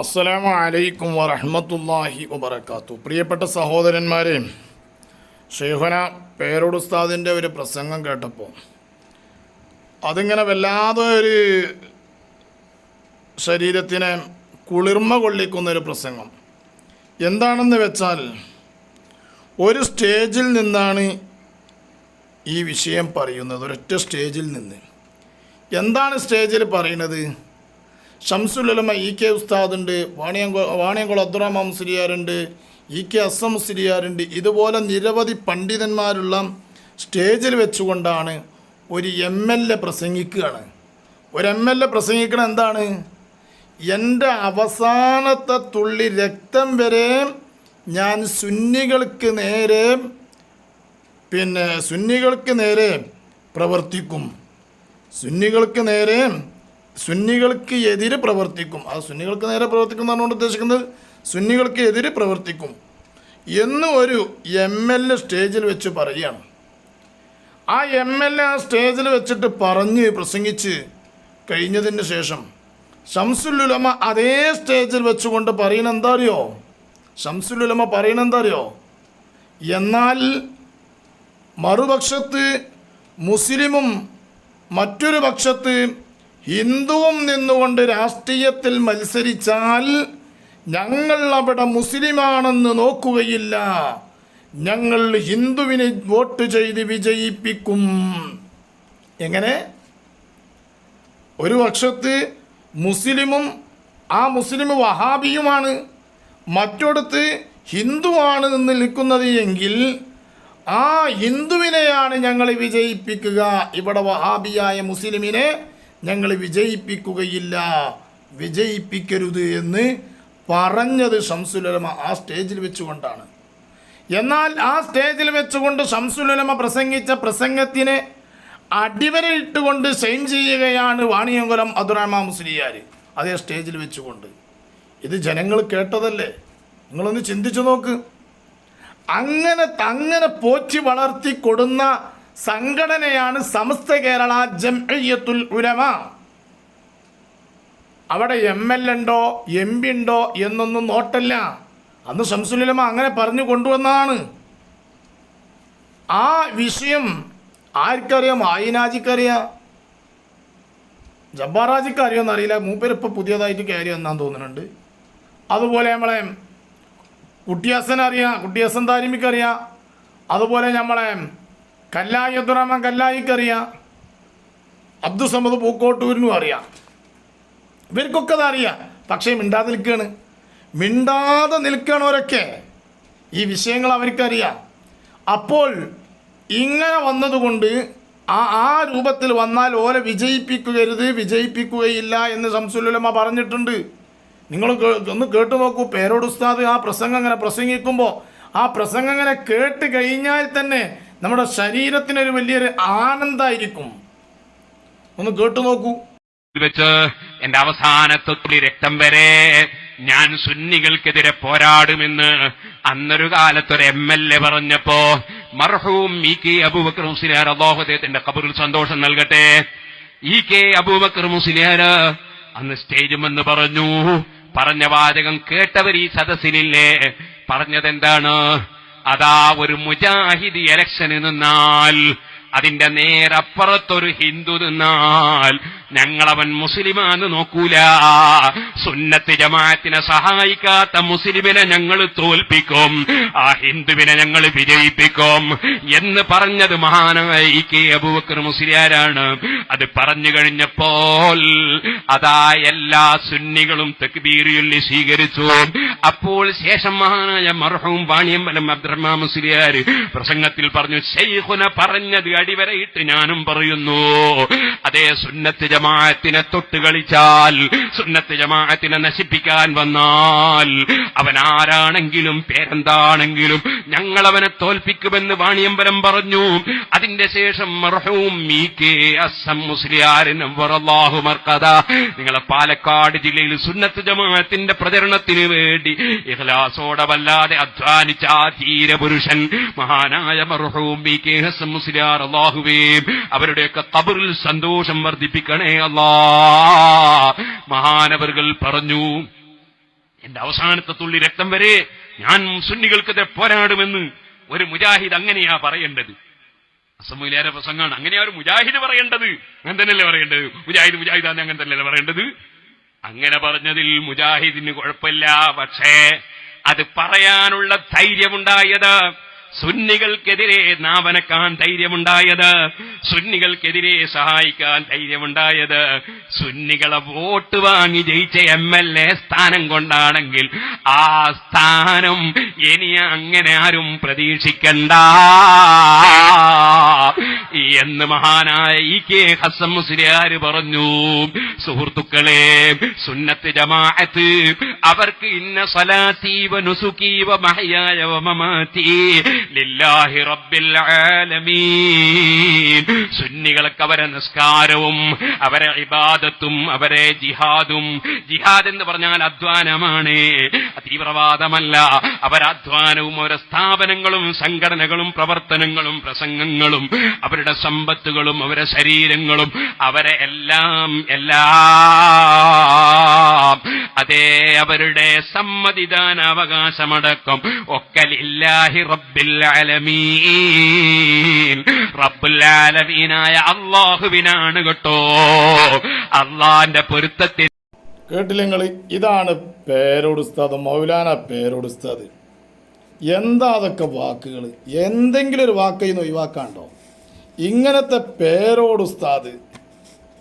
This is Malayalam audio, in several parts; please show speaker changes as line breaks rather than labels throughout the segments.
അസ്സലാമു അലൈക്കും വറഹമത്തല്ലാഹി വബർക്കാത്തു പ്രിയപ്പെട്ട സഹോദരന്മാരെ ഷെയ്ഹന പേരോടുസ്താദിന്റെ ഒരു പ്രസംഗം കേട്ടപ്പോൾ അതിങ്ങനെ വല്ലാതെ ഒരു ശരീരത്തിനെ കുളിർമ കൊള്ളിക്കുന്നൊരു പ്രസംഗം. എന്താണെന്ന് വെച്ചാൽ ഒരു സ്റ്റേജിൽ നിന്നാണ് ഈ വിഷയം പറയുന്നത്. ഒരൊറ്റ സ്റ്റേജിൽ നിന്ന്. എന്താണ് സ്റ്റേജിൽ പറയുന്നത്? ഷംസുലമ ഇ കെ ഉസ്താദുണ്ട് വാണിയംകോ വാണിയംകുളം അബ്ദുറഹ്മാൻ മുസ്ലിയാരുണ്ട് ഇ കെ അസം മുസ്ലിയാരുണ്ട്. ഇതുപോലെ നിരവധി പണ്ഡിതന്മാരുള്ള സ്റ്റേജിൽ വെച്ചുകൊണ്ടാണ് ഒരു എം എൽ എ പ്രസംഗിക്കുകയാണ്. ഒരു എം എൽ എ പ്രസംഗിക്കണം എന്താണ്? എന്റെ അവസാനത്തെ തുള്ളി രക്തം വരെ ഞാൻ സുന്നികൾക്ക് നേരെ പിന്നെ സുന്നികൾക്ക് നേരെ പ്രവർത്തിക്കും. സുന്നികൾക്ക് നേരെ സുന്നികൾക്ക് എതിരെ പ്രവർത്തിക്കും. ആ സുന്നികൾക്ക് നേരെ പ്രവർത്തിക്കും എന്നാണ് ഉദ്ദേശിക്കുന്നത്. സുന്നികൾക്ക് എതിരെ പ്രവർത്തിക്കും. എന്ന് ഒരു എം എൽ എ സ്റ്റേജിൽ വെച്ച് പറയുകയാണ് ആ എം എൽ എ ആ സ്റ്റേജിൽ വെച്ചിട്ട് പറഞ്ഞ് പ്രസംഗിച്ച് കഴിഞ്ഞതിന് ശേഷം ഷംസുലുലമ അതേ സ്റ്റേജിൽ വെച്ചുകൊണ്ട് പറയണ എന്താ അറിയോ ഷംസുലുലമ പറയണ എന്താ അറിയോ എന്നാൽ മറുപക്ഷത്ത് മുസ്ലിമും മറ്റൊരു പക്ഷത്ത് ഹിന്ദുവും നിന്നുകൊണ്ട് രാഷ്ട്രീയത്തിൽ മത്സരിച്ചാൽ ഞങ്ങൾ അവിടെ മുസ്ലിമാണെന്ന് നോക്കുകയില്ല. ഞങ്ങൾ ഹിന്ദുവിനെ വോട്ട് ചെയ്ത് വിജയിപ്പിക്കും. എങ്ങനെ? ഒരു പക്ഷത്ത് മുസ്ലിമും ആ മുസ്ലിം വഹാബിയുമാണ്. മറ്റൊടുത്ത് ഹിന്ദുവാണ് നിന്ന് നിൽക്കുന്നത് എങ്കിൽ ആ ഹിന്ദുവിനെയാണ് ഞങ്ങൾ വിജയിപ്പിക്കുക. ഇവിടെ വഹാബിയായ മുസ്ലിമിനെ ഞങ്ങൾ വിജയിപ്പിക്കുകയില്ല. വിജയിപ്പിക്കരുത് എന്ന് പറഞ്ഞത് ശംസുലമ ആ സ്റ്റേജിൽ വെച്ചുകൊണ്ടാണ്. എന്നാൽ ആ സ്റ്റേജിൽ വെച്ചുകൊണ്ട് ശംസുലമ പ്രസംഗിച്ച പ്രസംഗത്തിന് അടിവരയിട്ടുകൊണ്ട് സെയിൻ ചെയ്യുകയാണ് വാണിയംകുലം അബ്ദുറഹ്മാ മുസ്ലിയാർ അതേ സ്റ്റേജിൽ വെച്ചുകൊണ്ട്. ഇത് ജനങ്ങൾ കേട്ടതല്ലേ? നിങ്ങളൊന്ന് ചിന്തിച്ചു നോക്ക്. അങ്ങനെ അങ്ങനെ പോറ്റി വളർത്തി കൊടുന്ന സംഘടനയാണ് സമസ്ത കേരള ജംഇയ്യത്തുൽ ഉലമ. അവിടെ എം എൽ ഉണ്ടോ എം പി ഉണ്ടോ എന്നൊന്നും നോട്ടല്ല. അന്ന് ശംസുലുലമ അങ്ങനെ പറഞ്ഞു കൊണ്ടുവന്നതാണ്. ആ വിഷയം ആർക്കറിയാം? ആയിനാജിക്കറിയാം? ജബ്ബാറാജിക്ക് അറിയുമെന്ന് അറിയില്ല മൂപ്പര് ഇപ്പോൾ പുതിയതായിട്ട് കയറി വന്നാന്ന് തോന്നുന്നുണ്ട്. അതുപോലെ നമ്മളെ കുട്ടിയാസൻ അറിയാം കുട്ടിയാസൻ താരിമിക്കറിയാം. അതുപോലെ നമ്മളെ കല്ലായി അബ്ദുറഹ്മാൻ കല്ലായിക്കറിയാം. അബ്ദുസമ്മദ് പൂക്കോട്ടൂരിനും അറിയാം. ഇവർക്കൊക്കെ അത് അറിയാം. പക്ഷേ മിണ്ടാതെ നിൽക്കുകയാണ് മിണ്ടാതെ നിൽക്കണവരൊക്കെ ഈ വിഷയങ്ങൾ അവർക്കറിയാം. അപ്പോൾ ഇങ്ങനെ വന്നതുകൊണ്ട് ആ ആ രൂപത്തിൽ വന്നാൽ ഓരെ വിജയിപ്പിക്കരുത് വിജയിപ്പിക്കുകയില്ല എന്ന് സംസുലമ പറഞ്ഞിട്ടുണ്ട്. നിങ്ങൾ ഒന്ന് കേട്ടു നോക്കൂ. പേരോട് ഉസ്താദ് ആ പ്രസംഗം അങ്ങനെ പ്രസംഗിക്കുമ്പോൾ ആ പ്രസംഗം അങ്ങനെ കേട്ട് കഴിഞ്ഞാൽ തന്നെ നമ്മുടെ ശരീരത്തിനൊരു വലിയൊരു ആനന്ദമായിരിക്കും. ഒന്ന് കേട്ടു നോക്കൂ.
വെച്ച് എന്റെ അവസാനത്തെ തുള്ളി രക്തം വരെ ഞാൻ സുന്നികൾക്കെതിരെ പോരാടുമെന്ന് അന്നൊരു കാലത്തൊരു എം എൽ എ പറഞ്ഞപ്പോ മർഹൂം ഇ കെ അബൂബക്കർ മുസ്ലിയാർ അദ്ദേഹത്തിന്റെ കബറിൽ സന്തോഷം നൽകട്ടെ. ഇ കെ അബൂബക്കർ മുസ്ലിയാർ അന്ന് സ്റ്റേജുമെന്ന് പറഞ്ഞു പറഞ്ഞ വാചകം കേട്ടവർ ഈ സദസ്സിലില്ലേ? പറഞ്ഞതെന്താണ്? അതാ ഒരു മുജാഹിദ് ഇലക്ഷന് നിന്നാൽ അതിന്റെ നേരപ്പുറത്തൊരു ഹിന്ദു നിന്നാൽ ഞങ്ങളവൻ മുസ്ലിമാന്ന് നോക്കൂല. സുന്നത്ത് ജമാഅത്തിനെ സഹായിക്കാത്ത മുസ്ലിമിനെ ഞങ്ങൾ തോൽപ്പിക്കും. ആ ഹിന്ദുവിനെ ഞങ്ങൾ വിജയിപ്പിക്കും. എന്ന് പറഞ്ഞത് മഹാനായ കെ അബൂബക്കർ മുസ്ലിയാരാണ്. അത് പറഞ്ഞു കഴിഞ്ഞപ്പോൾ അതാ എല്ലാ സുന്നികളും തെക്ബീറിയുള്ളി സ്വീകരിച്ചു. അപ്പോൾ ശേഷം മഹാനായ മർഹവും വാണിയമ്പലം അബ്ദുറഹ്മാ മുസ്ലിയാർ പ്രസംഗത്തിൽ പറഞ്ഞു ശൈഖുന പറഞ്ഞത് അടിവരയിട്ട് ഞാനും പറയുന്നു. അതേ സുന്നത്ത് ജമാഅത്തിനെ തൊട്ട് കളിച്ചാൽ സുന്നത്ത് ജമാഅത്തിനെ നശിപ്പിക്കാൻ വന്നാൽ അവൻ ആരാണെങ്കിലും പേരെന്താണെങ്കിലും ഞങ്ങൾ അവനെ തോൽപ്പിക്കുമെന്ന് വാണിയമ്പലം പറഞ്ഞു. അതിന്റെ ശേഷം മർഹൂം നിങ്ങളെ പാലക്കാട് ജില്ലയിൽ സുന്നത്ത് ജമാഅത്തിന്റെ പ്രചരണത്തിന് വേണ്ടി ഇഹ്ലാസോടെ വല്ലാതെ അധ്വാനിച്ച ആ ധീരപുരുഷൻ മഹാനായ മർഹൂം ഇ കെ ഹസം മുസ്ലിയാർ അള്ളാഹുവേ അവരുടെയൊക്കെ കബറിൽ സന്തോഷം വർദ്ധിപ്പിക്കണേ അല്ലാ. മഹാനവറുകൾ പറഞ്ഞു എന്റെ അവസാനത്തെ തുള്ളി രക്തം വരെ ഞാൻ സുന്നികൾക്കെതിരെ പോരാടുമെന്ന് ഒരു മുജാഹിദ് അങ്ങനെയാ പറയേണ്ടത്. അസമൂലേറെ പ്രസംഗമാണ്. അങ്ങനെയാ ഒരു മുജാഹിദ് പറയേണ്ടത്. അങ്ങനെ തന്നെയല്ലേ പറയേണ്ടത്. മുജാഹിദ് മുജാഹിദാന്ന് അങ്ങനെ തന്നെയല്ലേ പറയേണ്ടത്? അങ്ങനെ പറഞ്ഞതിൽ മുജാഹിദിന് കുഴപ്പമില്ല. പക്ഷേ അത് പറയാനുള്ള ധൈര്യമുണ്ടായത്. സുന്നികൾക്കെതിരെ നാവനക്കാൻ ധൈര്യമുണ്ടായത്. സുന്നികൾക്കെതിരെ സഹായിക്കാൻ ധൈര്യമുണ്ടായത്. സുന്നികളെ വോട്ട് വാങ്ങി ജയിച്ച എം എൽ എ സ്ഥാനം കൊണ്ടാണെങ്കിൽ ആ സ്ഥാനം ഇനി അങ്ങനെ ആരും പ്രതീക്ഷിക്കണ്ട. എന്ന് മഹാനായ ഇ കെ ഹസം മുസ്ലിയാര് പറഞ്ഞു സുഹൃത്തുക്കളെ സുന്നത്ത് ജമാഅത്ത് അവർക്ക് ഇന്ന സലാത്തി നുസുക്കീവ മഹയായ വ മമാതി ലില്ലാഹി റബ്ബിൽ ആലമീൻ. സുന്നികൾക്ക് അവരെ നിസ്കാരവും അവരെ ഇബാദത്തും അവരെ ജിഹാദും. ജിഹാദ് എന്ന് പറഞ്ഞാൽ അധ്വാനമാണ്. തീവ്രവാദമല്ല അവരധ്വാനവും അവരെ സ്ഥാപനങ്ങളും സംഘടനകളും പ്രവർത്തനങ്ങളും പ്രസംഗങ്ങളും അവരുടെ സമ്പത്തുകളും അവരെ ശരീരങ്ങളും അവരെ എല്ലാം എല്ലാം അതേ അവരുടെ സമ്മതിദാന അവകാശമടക്കം ഒക്കലില്ലാഹി റബ്ബിൽ ആലമീൻ റബ്ബുൽ ആലമീനായ അള്ളാഹുവിനാണ് കേട്ടോ. അള്ളാന്റെ പൊരുത്തത്തിൽ.
കേട്ടില്ലെങ്കിൽ ഇതാണ് പേരോട് ഉസ്താദ് മൗലാന പേരോട് ഉസ്താദ്. എന്താ അതൊക്കെ വാക്കുകൾ എന്തെങ്കിലും ഒരു വാക്കയിൽ നിന്ന് ഒഴിവാക്കാണ്ടോ ഇങ്ങനത്തെ പേരോട് ഉസ്താദ്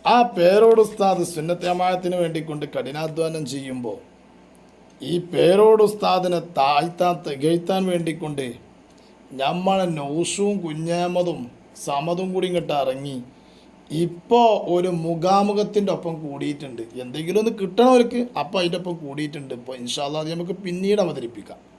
ആ പേരോട് ഉസ്താദ് സുന്നത്യമായത്തിന് വേണ്ടി കൊണ്ട് കഠിനാധ്വാനം ചെയ്യുമ്പോൾ ഈ പേരോട് ഉസ്താദിനെ താഴ്ത്താൻ തികഴ്ത്താൻ വേണ്ടിക്കൊണ്ട് നമ്മളെ നൗഷും കുഞ്ഞാമതും സമതും കൂടി ഇങ്ങോട്ട് ഇറങ്ങി. ഇപ്പോൾ ഒരു മുഖാമുഖത്തിന്റെ ഒപ്പം കൂടിയിട്ടുണ്ട്. എന്തെങ്കിലും ഒന്ന് കിട്ടണവർക്ക് അപ്പോൾ അതിന്റെ ഒപ്പം കൂടിയിട്ടുണ്ട്. ഇപ്പോൾ ഇൻഷാല്ലാ നമുക്ക് പിന്നീട് അവതരിപ്പിക്കാം.